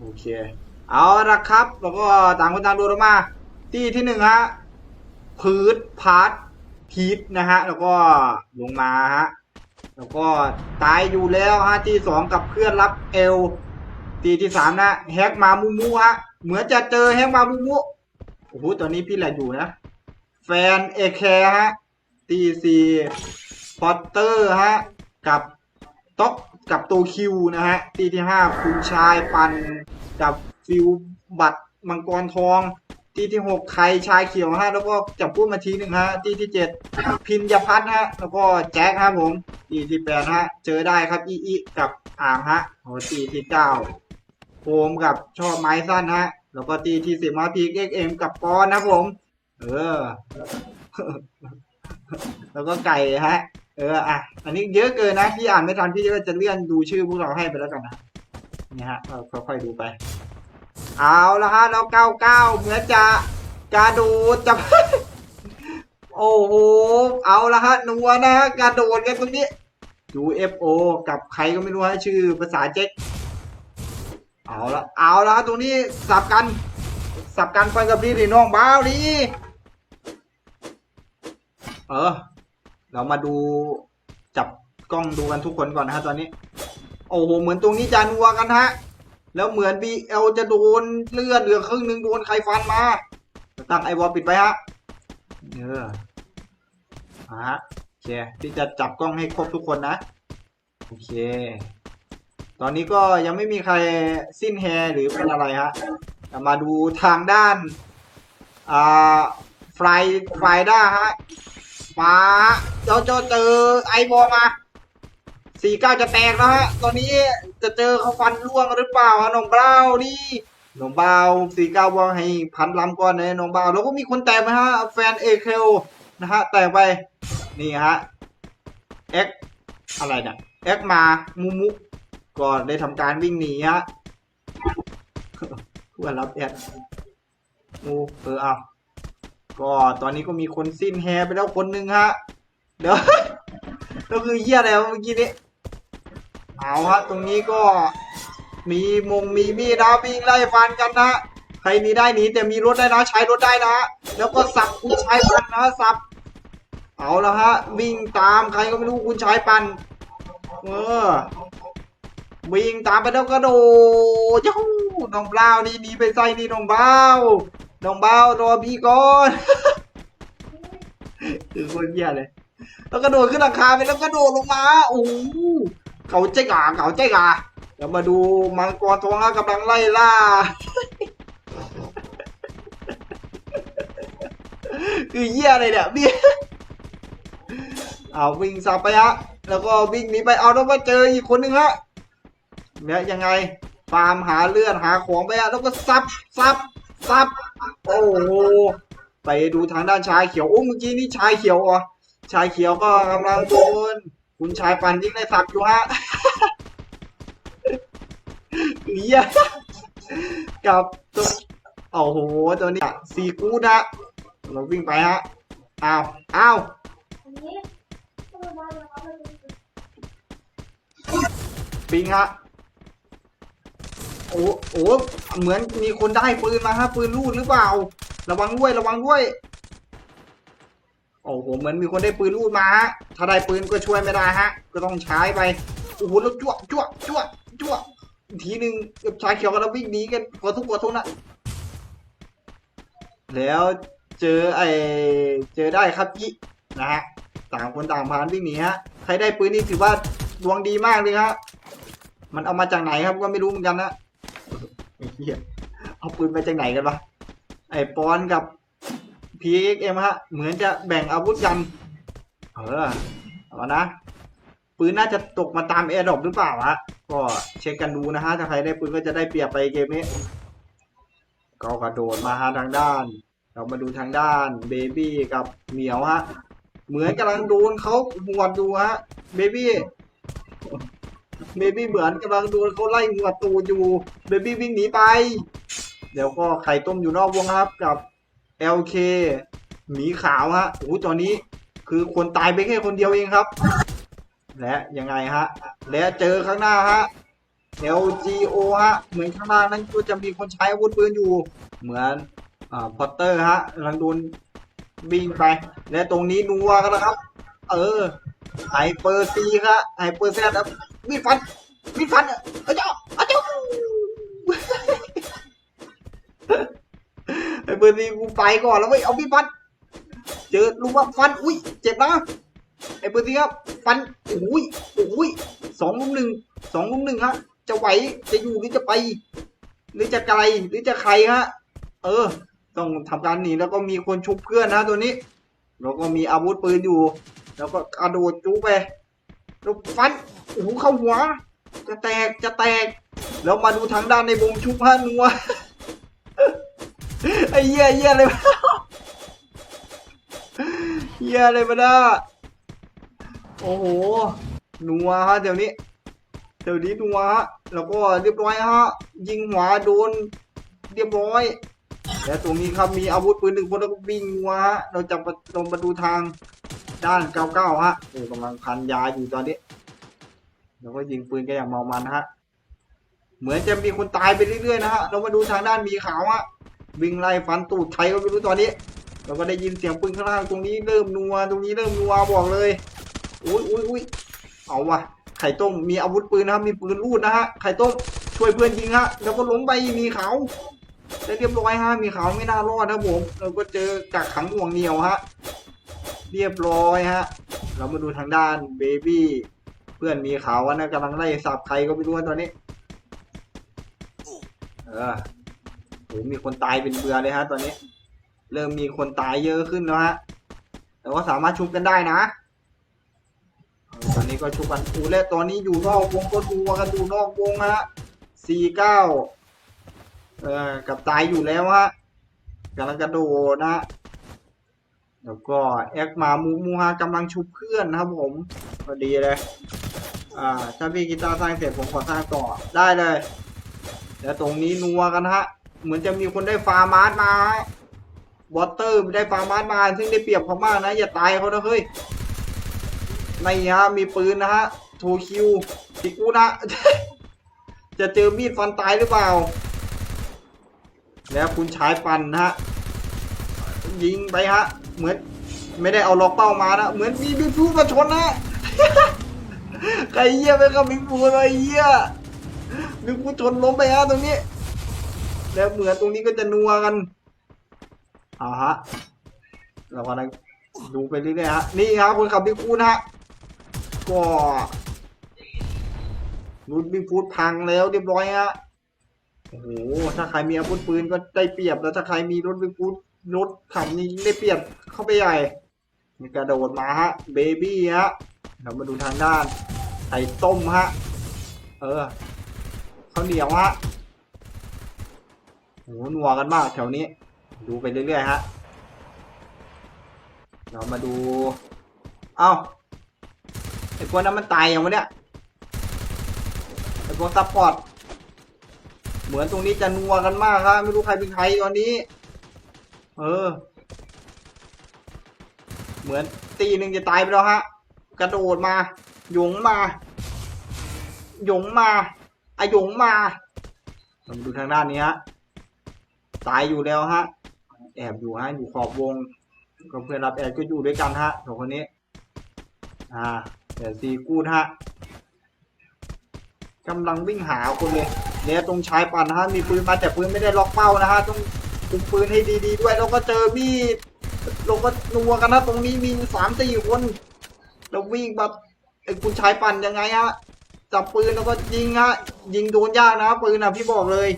โอเค เอาละครับ แล้วก็ต่างคนต่างดดออกมาที่ที่หนึ่งฮะพืชพาร์ทพีทนะฮะ แล้วก็ลงมาฮะ แล้วก็ตายอยู่แล้วฮะที่สองกับเพื่อนรับเอลทีที่สามนะแฮกมามูมูฮะ เหมือนจะเจอแฮกมามูมูโอ้โหตอนนี้พี่แหละอยู่นะ แฟนเอแคร์ฮะตีสี่พอตเตอร์ฮะ กับต๊อก กับตัวคิวนะฮะตีที่ห้าคุณชายปันกับฟิวบัตรมังกรทองตีที่หกไข่ชายเขียวฮะแล้วก็จับพูดมาทีหนึ่งฮะตีที่เจ็ดพินยพัฒน์ฮะแล้วก็แจ็คครับผมตีที่แปดฮะเจอได้ครับอีอีกับอ่างฮะโอ้ตีที่เก้าโฟมกับชอบไม้สั้นฮะแล้วก็ตีที่สิบมาพีเอ็กเอ็มกับปอนนะผม เออ แล้วก็ไก่ฮะ เอออะอันนี้เยอะเกินนะพี่อ่านไม่ทันพี่ก็จะเลื่อนดูชื่อพวกเราให้ไปแล้วกันนะนี่ฮะก็ค่อยๆดูไป เอาละฮะแล้วเก้าเก้าเหมือนจะกระโดดจะโอ้โหเอาละฮะนัวนะฮะกระโดดกันตรงนี้ UFO กับใครก็ไม่รู้ฮะชื่อภาษาเจ๊กเอาละเอาละฮะตรงนี้สับกัน สับกันฟันกับพี่ดิน้องบ้าวดิเออ เรามาดูจับกล้องดูกันทุกคนก่อนนะฮะตอนนี้ โอ้โหเหมือนตรงนี้จะนัวกันฮะ แล้วเหมือน BL จะโดนเลือดเหลือครึ่งหนึ่งโดนใครฟันมาตั้งไอวอลปิดไปฮะเอออะฮะโอเคที่จะจับกล้องให้ครบทุกคนนะโอเค ตอนนี้ก็ยังไม่มีใครสิ้นแฮร์หรือเป็นอะไรฮะมาดูทางด้านอ่าไฟไฟด้าฮะ มาเราจะเจอไอบอมาสี่เก้าจะแตกแล้วฮะ ตอนนี้จะเจอเขาฟันล่วงหรือเปล่าฮะน้องเบ้านี่น้องเบ้าสี่เก้าบอกให้พันลำก่อนเลยน้องเบ้าแล้วก็มีคนแตกไหมฮะ แฟนเอเคลนะฮะ แตกไป นี่ฮะเอ็กอะไรเนี่ยเอ็กมามุมุก็ได้ทำการวิ่งหนีฮะเพื่อนรับแอดมูเออเอา ก็ตอนนี้ก็มีคนสิ้นแฮไปแล้วคนหนึ่งฮะ เดี๋ยวก็คือเหี้ยอะไรวเมื่อกี้นี้ เอาฮะตรงนี้ก็มีมงมีมีดนะวิ่งไล่ฟันกันนะ ใครหนีได้หนีแต่มีรถได้นะใช้รถได้นะ แล้วก็สับคุณชายปันนะสับ เอาและฮะ วิ่งตามใครก็ไม่รู้คุณชายปัน เออวิ่งตามไปแล้วก็โดดยูน้องเบ้านี่หนีไปใส่นี่น้องเบ้า น้องเบ้ารอพี่ก่อนคือคนเหี้ยเลย แล้วกระโดดขึ้นหลังคาไปแล้วกระโดดลงมา โอ้โหเขาเจ๊กอะเขาเจ๊กอะเดี๋ยวมาดูมังกรทองกำลังไล่ล่า คือเหี้ยอะไรเนี่ยเบี้ยเอาวิ่งสับไปฮะ แล้วก็วิ่งหนีไปเอาแล้วมาเจออีกคนหนึ่งฮะเนี่ยยังไงฟาร์มหาเลือดหาของไปฮะแล้วก็ซับซับซับ โอ้โหไปดูทางด้านชายเขียวโอ้เมื่อกี้นี่ชายเขียวเหรอชายเขียวก็กำลังโดนคุณชายปันยิงในสับอยู่ฮะเฮียกับตัวโอ้โหตัวนี้ซีกูดฮะเราวิ่งไปฮะอ้าวอ้าวปิงฮะ โอ้โอ้เหมือนมีคนได้ปืนมาฮะปืนลูดหรือเปล่า ระวังด้วยระวังด้วยโอ้โหเหมือนมีคนได้ปืนลูดมาฮะถ้าได้ปืนก็ช่วยไม่ได้ฮะ ก็ต้องใช้ไปโอ้โหแล้วจั่วจั่วจั่วจั่วทีหนึ่งกับชายเขียวกันแล้ววิ่งหนีกันกอทุกกอทุกนะแล้วเจอไอเจอได้ครับยินะฮะต่างคนต่างผ่านวิ่งหนีฮะใครได้ปืนนี่ถือว่าดวงดีมากเลยฮะมันเอามาจากไหนครับก็ไม่รู้เหมือนกันนะ เหี้ยเอาปืนมาจากไหนกันวะไอปอนกับ PXM ฮะ เหมือนจะแบ่งอาวุธกัน เออเอานะ ปืนน่าจะตกมาตามแอร์ดรอปหรือเปล่าฮะ ก็เช็คกันดูนะฮะ ถ้าใครได้ปืนก็จะได้เปรียบไปเกมนี้ ก็กระโดดมาฮะทางด้าน เรามาดูทางด้านเบบี้กับเหมียวฮะ เหมือนกำลังโดนเขาหวดดูฮะ เบบี้ เบบี้เหมือนกำลังโดนเขาไล่หัวตูอยู่เบบี้วิ่งหนีไป เดี๋ยวก็ไข่ต้มอยู่นอกวงครับกับ LK หมีขาวฮะโอ้ตอนนี้คือคนตายไปแค่คนเดียวเองครับ และยังไงฮะ และเจอข้างหน้าฮะ LGO ฮะ เหมือนข้างล่างนั้นก็จะมีคนใช้อาวุธปืนอยู่ เหมือนอ่าพอตเตอร์ฮะกำลังโดนบิงไป และตรงนี้นัวกันนะครับ เออไฮเปอร์ซีครับไฮเปอร์แซดมีดฟันมีดฟันเอ้ยเจ้าเอ้ยเจ้าไฮเปอร์ซีกูไปก่อนแล้วเว้ยเอามีดฟัน เจอลูกว่าฟันอุ้ยเจ็บนะไฮเปอร์ซีครับฟันอุ้ยอุ้ยสองลุมหนึ่งสองลุมหนึ่งฮะจะไหวจะอยู่หรือจะไป หรือจะไกลหรือจะใครฮะ เออ ต้องทำการหนีแล้วก็มีคนชุบเพื่อนนะตัวนี้ แล้วก็มีอาวุธปืนอยู่ แล้วก็กระโดดจูไปแล้วฟันโอ้โหเข้าหัว จะแตกจะแตก แล้วมาดูทางด้านในวงชุบฮะนัวไอ้เหี้ยเหี้ยอะไรมาเหี้ยอะไรมาด้าโอ้โหนัวฮะเดี๋ยวนี้ เดี๋ยวนี้นัวฮะแล้วก็เรียบร้อยฮะยิงหัวโดนเรียบร้อยและตรงนี้ครับมีอาวุธปืนหนึ่งคนแล้วก็วิ่งนัวฮะเราจะมาลงมาดูทาง ด้านเก้าเก้าฮะโอ้กำลังพันยาอยู่ตอนนี้ แล้วก็ยิงปืนกันอย่างเมามันฮะ เหมือนจะมีคนตายไปเรื่อยๆนะฮะ เรามาดูทางด้านมีขาวฮะ วิ่งไล่ฟันตูดใครก็ไม่รู้ตอนนี้ เราก็ได้ยินเสียงปืนข้างล่างตรงนี้เริ่มนัว ตรงนี้เริ่มนัวบอกเลย อุ้ยอุ้ยอุ้ยเอาว่ะไข่ต้มมีอาวุธปืนนะครับ มีปืนลูดนะฮะ ไข่ต้มช่วยเพื่อนยิงฮะ แล้วก็ล้มไปมีเขาได้เรียบร้อยฮะ มีเขาไม่น่ารอดนะผม เราก็เจอกักขังห่วงเหนียวฮะ เรียบร้อยฮะ เรามาดูทางด้านเบบี้เพื่อนมีขาวนะกำลังไล่สับใครก็ไม่รู้ตอนนี้ เออโหมีคนตายเป็นเบื่อเลยฮะ ตอนนี้ เริ่มมีคนตายเยอะขึ้นแล้วฮะ แต่ว่าสามารถชุบกันได้นะตอนนี้ก็ชุบกันอูและตอนนี้อยู่นอกวงก็ดูกันอยู่นอกวงฮะสี่เก้าเออกับตายอยู่แล้วฮะกำลังกระโดดนะฮะ แล้วก็แอคมามูมูฮะกำลังชุบเพื่อนนะครับผมพอดีเลย อ่าถ้าพี่กีตาร์สร้างเสร็จผมขอสร้างต่อได้เลยแล้วตรงนี้นัวกันฮะ เหมือนจะมีคนได้ฟาร์มาร์มาวอเตอร์ได้ฟาร์มาร์มา ซึ่งได้เปรียบเขามากนะ อย่าตายเขานะเฮ้ยไม่ฮะมีปืนนะฮะโทคิวติกูนะ จะเจอมีดฟันตายหรือเปล่า แล้วคุณชายปันนะฮะยิงไปฮะ เหมือน ไม่ได้เอาล็อกเป้ามานะ เหมือนมีบิ๊กฟูมาชนนะใครเยี่ยไปกับบิ๊กฟูเลยเยี่ยบิ๊กฟูชนล้มไปฮะตรงนี้ แล้วเหมือนตรงนี้ก็จะนัวกันเอาฮะเรากำลังดูไปเรื่อยๆฮะนี่ครับคนขับบิ๊กฟูนะฮะก็รุ่นบิ๊กฟูพังแล้วเรียบร้อยฮะโอ้โหถ้าใครมีอาวุธปืนก็ได้เปรียบแล้วถ้าใครมีรถบิ๊กฟู ดรถขับนี่ยิ่งได้เปรียบเข้าไปใหญ่ มีกระโดดมาฮะ เบบี้ฮะ เรามาดูทางด้านไข่ต้มฮะ เออข้าวเหนียวฮะโหนัวกันมากแถวนี้ ดูไปเรื่อยๆฮะ เรามาดู เอ้าไอ้พวกนั้นมันตายอย่างวะเนี่ย ไอ้พวกซัพพอร์ต เหมือนตรงนี้จะนัวกันมากครับไม่รู้ใครเป็นใครตอนนี้ เออ เหมือนตีหนึ่งจะตายไปแล้วฮะ กระโดดมาหยงมาหยงมาอะหยงมาเรามาดูทางด้านนี้ฮะ ตายอยู่แล้วฮะ แอบอยู่ฮะ อยู่ขอบวงก็เพื่อนรับแอบก็อยู่ด้วยกันฮะสองคนนี้ อ่าแต่ซีกูดฮะกำลังวิ่งหาคนเลยเนี่ยตรงชายปั่นนะฮะ มีปืนมาแต่ปืนไม่ได้ล็อกเป้านะฮะ ต้อง คุมปืนให้ดีๆด้วยแล้วก็เจอมีดเราก็นัวกันนะตรงนี้มีสามสี่คนแล้ววิ่งแบบไอ้คุณชายปั่นยังไงฮะจับปืนแล้วก็ยิงฮะยิงโดนยากนะปืนนะพี่บอกเลย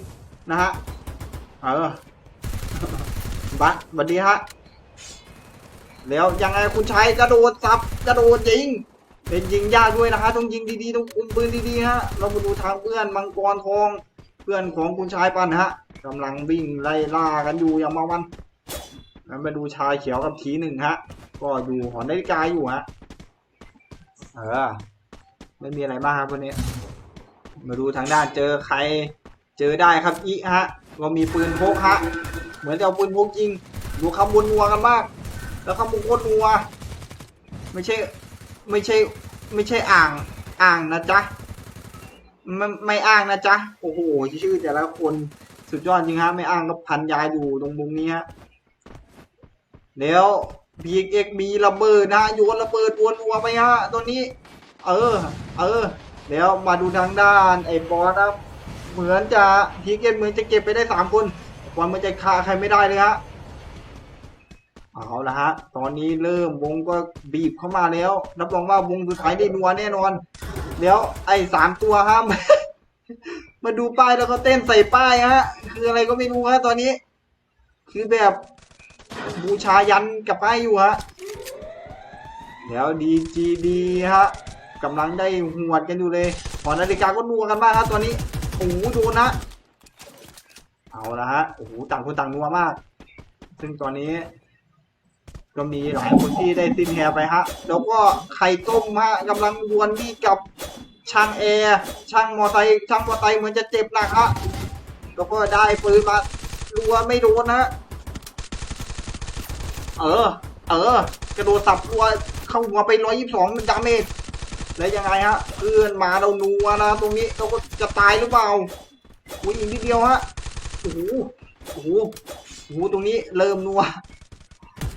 นะฮะเออบัสสวัสดีฮะแล้วยังไงคุณชายกระโดดซับกระโดดยิงเป็นยิงยากด้วยนะคะต้องยิงดีๆต้องคุมปืนดีๆฮะเรามาดูทางเพื่อนมังกรทองเพื่อนของคุณชายปันฮะ กำลังวิ่งไล่ล่ากันอยู่อย่างมามันแล้วมาดูชายเขียวกับทีหนึ่งฮะ ก็อยู่หอนาฬิกาอยู่ฮะ เออ ไม่มีอะไรมากครับวันนี้ มาดูทางด้านเจอใคร เจอได้ครับอีฮะก็มีปืนพกฮะ เหมือนจะเอาปืนพกยิง ดูคำบนนัวกันมาก แล้วคำบนโคตรนัว ไม่ใช่ ไม่ใช่ ไม่ใช่อ่าง อ่างนะจ๊ะ ไม่ไม่อ้างนะจ๊ะ โอ้โห ชื่อแต่ละคน สุดยอดจริงฮะไม่อ้างก็พันยายอยู่ตรงมุมนี้ฮะแล้ว PXX มีระเบิดนะโยนระเบิดวนวัวไปฮะตัวนี้ เออ เออ แล้วมาดูทางด้านไอ้บอสครับเหมือนจะ PXX เหมือนจะเก็บไปได้สามคนบอลมันจะฆ่าใครไม่ได้เลยฮะเอาละฮะ ตอนนี้เริ่มวงก็บีบเข้ามาแล้ว รับรองว่าวงสุดท้ายได้นัวแน่นอน แล้วไอ้สามตัวฮะม มาดูป้ายแล้วก็เต้นใส่ป้ายฮะ คืออะไรก็ไม่รู้ฮะตอนนี้ คือแบบบูชายันกับป้ายอยู่ฮะแล้วดีจีดีฮะกำลังได้หวดกันอยู่เลยหอนาฬิกาก็นัวกันมากครับตอนนี้โอ้โหโดนนะเอาละฮะโอ้โหต่างคนต่างนัวมาก ซึ่งตอนนี้ก็มีหลายคนที่ได้สิ้นแฮไปฮะ แล้วก็ไข่ต้มฮะกำลังดวลที่กับ ช่างแอร์ช่างมอไซค์ช่างมอไซค์เหมือนจะเจ็บหนักฮะแล้วก็ได้ปืนมารัวไม่โดนนะเออ เออ กระโดดสับรัวเข้าหัวไปร้อยยี่สิบสองดาเมจแล้วยังไงฮะเพื่อนมาเรานัวนะตรงนี้เราก็จะตายหรือเปล่าอุ้ยอีกนิดเดียวฮะโอ้โหโอ้โหโอ้โหตรงนี้เริ่มนัว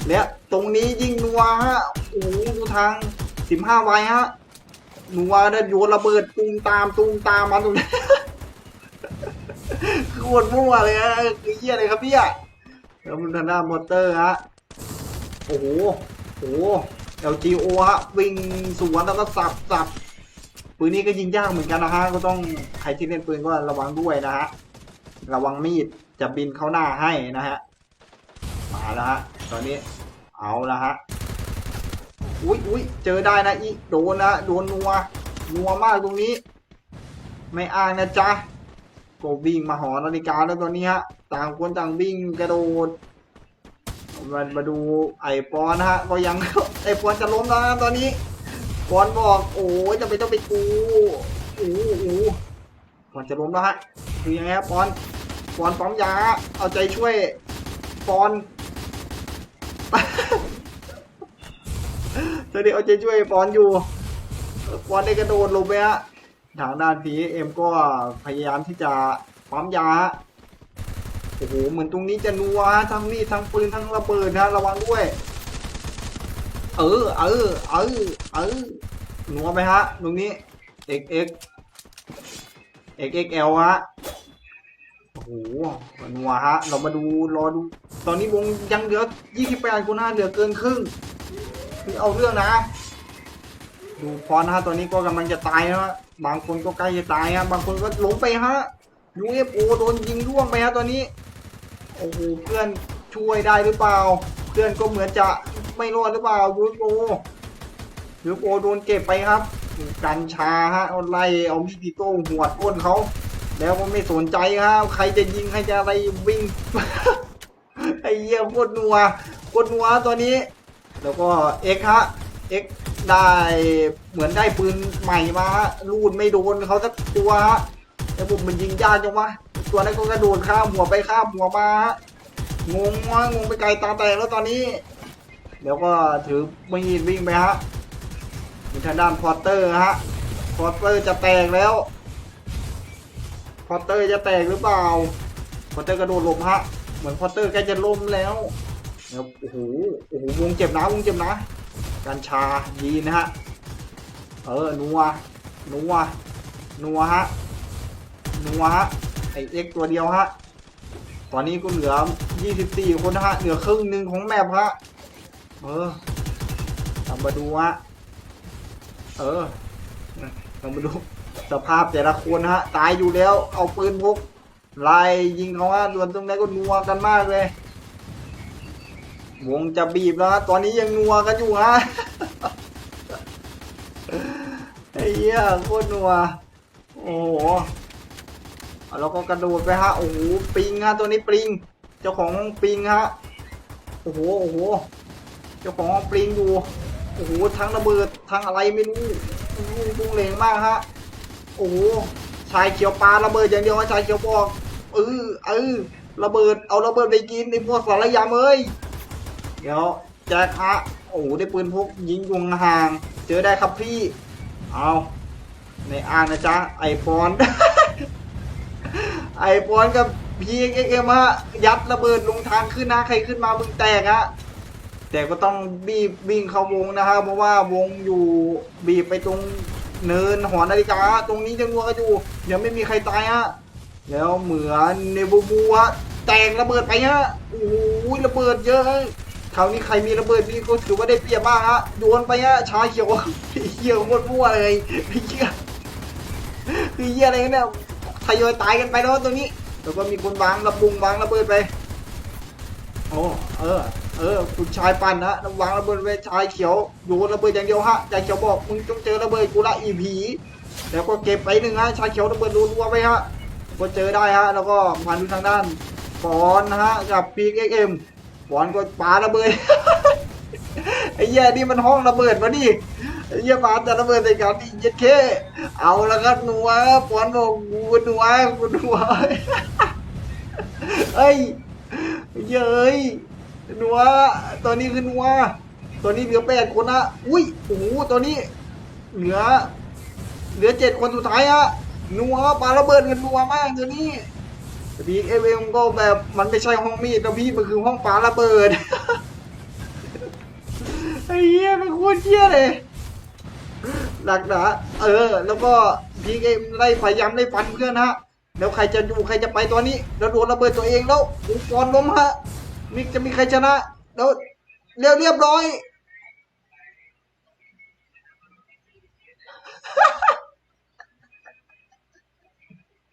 แล้วตรงนี้ยิงนัวฮะโอ้โหดูทางสิบห้าไวฮะ หนัวเดินโยนระเบิดตูมตามตูมตามมาตรงนี้โคตรมั่วเลยฮะคือเหี้ยอะไรครับพี่อะแล้วมันทางด้านมอเตอร์ฮะโอ้โหโอ้โห LGO ฮะวิ่งสวนแล้วก็สับสับปืนนี้ก็ยิงยากเหมือนกันนะฮะก็ต้องใครที่เล่นปืนก็ระวังด้วยนะฮะระวังมีดจะบินเข้าหน้าให้นะฮะมาแล้วฮะตอนนี้เอาละฮะ อุ้ยอุ้ยเจอได้นะอีโดนนะโดนนัวนัวมากตรงนี้ ไม่อ้างนะจ๊ะก็วิ่งมาหอนาฬิกาแล้วตอนนี้ฮะต่างคนต่างวิ่งกระโดดมามาดูไอปอนนะฮะก็ยังไอปอนจะล้มแล้วนะตอนนี้ปอนบอกโอ้ยจะไปต้องไปกูโอ้โหปอนจะล้มแล้วฮะคือยังไงครับปอนปอนปั๊มยาเอาใจช่วยปอน เธอเดี๋ยวเอาใจช่วยปอนอยู่ปอนได้กระโดดลงไปฮะทางด้านพีเอ็มก็พยายามที่จะปั๊มยาโอ้โหเหมือนตรงนี้จะนัวฮะทั้งมีดทั้งปืนทั้งระเบิดนะระวังด้วย เออเออเออเออนัวไหมฮะตรงนี้ xx xxl ฮะโอ้โหนัวฮะ เรามาดูรอดู ตอนนี้วงยังเหลือ 28คนฮะเหลือเกินครึ่ง คือเอาเรื่องนะ ดูพรนะฮะตอนนี้ก็กำลังจะตายนะฮะบางคนก็ใกล้จะตายฮะบางคนก็ล้มไปฮะ UFO โอโดนยิงร่วงไปฮะตอนนี้โอ้โหเพื่อนช่วยได้หรือเปล่า เพื่อนก็เหมือนจะไม่รอดหรือเปล่า UFO UFO โอโดนเก็บไปครับกัญชาฮะเอาไล่เอามีดอิโต้หัวก้นเขาแล้วก็ไม่สนใจฮะใครจะยิงใครจะอะไรวิ่งไอ้เหี้ยโคตรนัวโคตรนัวตัวนี้ แล้วก็เอ็กฮะเอ็กได้เหมือนได้ปืนใหม่มาลูดไม่โดนเขาสักตัวฮะแต่ผมมันยิงยากจังวะตัวนั้นก็กระโดดข้ามหัวไปข้ามหัวมาฮะงงวะงงไปไกลตาแตกแล้วตอนนี้เดี๋ยวก็ถือมีดวิ่งไปฮะมีทางด้านพอร์เตอร์ฮะพอร์เตอร์จะแตกแล้วพอตเตอร์จะแตกหรือเปล่าพอตเตอร์กระโดดหลบฮะเหมือนพอตเตอร์ใกล้จะล้มแล้ว แล้วโอ้โหโอ้โหวงเจ็บนะวงเจ็บนะกัญชายีนะฮะเออนัวนัวนัวฮะนัวฮะไอเอ็กตัวเดียวฮะตอนนี้ก็เหลือ 24 คนนะฮะเหลือครึ่งหนึ่งของแมปฮะเออเรามาดูฮะเออเรามาดูสภาพแต่ละคนฮะตายอยู่แล้วเอาปืนพกไล่ยิงเขาฮะดวนตรงนั้นก็นัวกันมากเลย วงจะบีบแล้วตอนนี้ยังนัวกันอยู่ฮะไอ้เหี้ยโคตรนัว โอ้โหแล้วก็กระโดดไปฮะ โอ้โหปิงฮะตัวนี้ปิง เจ้าของปิงฮะ โอ้โห โอ้โห เจ้าของปิงอยู่ โอ้โห ทั้งระเบิด ทั้งอะไรไม่รู้โอ้บุงเลงมากฮะ โอ้โห ชายเขียวปลาระเบิดอย่างเดียวชายเขียวบอกเออเออระเบิด เอาระเบิดไปกินไอ้พวกสารยามเอ้ย เดี๋ยวแจ็คฮะโอ้โหได้ปืนพกยิงยุงห่าง เจอได้ครับพี่เอาในอ่างนะจ๊ะไอปอนไอปอนกับพีเอ็มฮะยัดระเบิดลงทางขึ้นนะใครขึ้นมามึงแตกฮะแต่ก็ต้องบีบวิ่งเข้าวงนะฮะเพราะว่าวงอยู่บีบไปตรงเนินหอนาฬิกา ตรงนี้จะงัวกันอยู่เดี๋ยวไม่มีใครตายฮะแล้วเหมือนเนบูบูฮะแตกระเบิดไปฮะโอ้โหระเบิดเยอะ คราวนี้ใครมีระเบิดนี่ก็ถือว่าได้เปรียบมากฮะโยนไปฮะชาเขียวเหี้ยหมดมั่วเลยเหี้ยคือเหี้ยอะไรเนี่ยทยอยตายกันไปแล้วตรงนี้แล้วก็มีคนวางระบุงวางระเบิดไปโอ้เออ เออคุณชายปั่นนะวางระเบิดไปชายเขียวโยนระเบิดอย่างเดียวฮะชายเขียวบอกมึงต้องเจอระเบิดกูละอีผีแล้วก็เก็บไปหนึ่งฮะชายเขียวระเบิดรัวๆไปฮะก็เจอได้ฮะแล้วก็มาดูทางด้านปอนนะฮะกับปีกเอ็ม ปอนก็ปาระเบิด ไอ้เหี้ยนี่มันห้องระเบิดมาดิไอ้เหี้ยปาแต่ระเบิดใส่กันดิเย็ดเค เอาแล้วครับหนัวปอนบอกกูหนัวกูหนัวเอ้ยเย้ยหนัวตัวนี้คือหนัวตัวนี้เหลือแปดคนนะอุ้ยโอ้โหตัวนี้เหลือ เหลือเจ็ดคนสุดท้ายอะนัวปาระเบิดกันนัวมากตัวนี้ บีเอเอ็มก็แบบมันไม่ใช่ห้องมีดนะพี่มันคือห้องปาระเบิดไอ้เหี้ยมันโคตรเหี้ยเลยหลักนะเออ แล้วก็พีเกมได้พยายามได้ฟันเพื่อนฮะแล้วใครจะอยู่ใครจะไปตัวนี้แล้วโดนระเบิดตัวเองแล้วอุค์กรล้มฮะมิกจะมีใครชนะ แล้วเรียบเรียบร้อย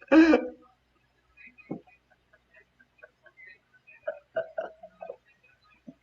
เ